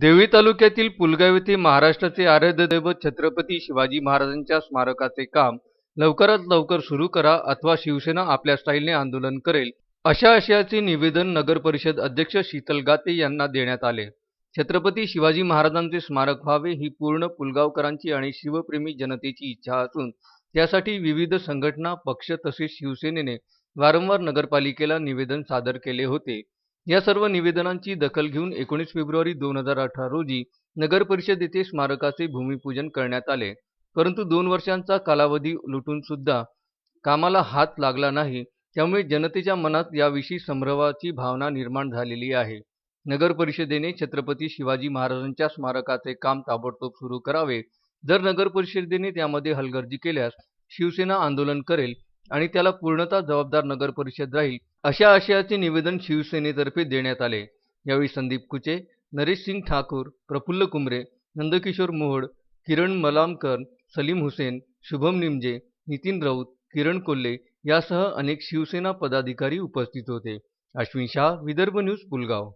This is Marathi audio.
देवळी तालुक्यातील पुलगाव येथे महाराष्ट्राचे आराध्य दैवत छत्रपती शिवाजी महाराजांच्या स्मारकाचे काम लवकरात लवकर सुरू करा अथवा शिवसेना आपल्या स्टाईलने आंदोलन करेल अशा आशयाचे निवेदन नगर परिषद अध्यक्ष शीतल गाते यांना देण्यात आले. छत्रपती शिवाजी महाराजांचे स्मारक व्हावे ही पूर्ण पुलगावकरांची आणि शिवप्रेमी जनतेची इच्छा असून त्यासाठी विविध संघटना पक्ष तसेच शिवसेनेने वारंवार नगरपालिकेला निवेदन सादर केले होते. या सर्व निवेदनांची दखल घेऊन एकोणीस फेब्रुवारी दोन हजार अठरा रोजी नगर परिषद येथे स्मारकाचे भूमिपूजन करण्यात आले. परंतु दोन वर्षांचा कालावधी लुटून सुद्धा कामाला हात लागला नाही. त्यामुळे जनतेच्या मनात याविषयी संभ्रमाची भावना निर्माण झालेली आहे. नगर परिषदेने छत्रपती शिवाजी महाराजांच्या स्मारकाचे काम ताबडतोब सुरू करावे. जर नगर परिषदेने त्यामध्ये हलगर्जी केल्यास शिवसेना आंदोलन करेल आणि त्याला पूर्णतः जबाबदार नगर परिषद राहील अशा आशयाचे निवेदन शिवसेनेतर्फे देण्यात आले. यावेळी संदीप कुचे नरेश सिंग ठाकूर प्रफुल्ल कुमरे नंदकिशोर मोहोड किरण मलामकर सलीम हुसेन शुभम निमजे नितीन राऊत किरण कोल्हे यासह अनेक शिवसेना पदाधिकारी उपस्थित होते. अश्विन शाह विदर्भ न्यूज पुलगाव.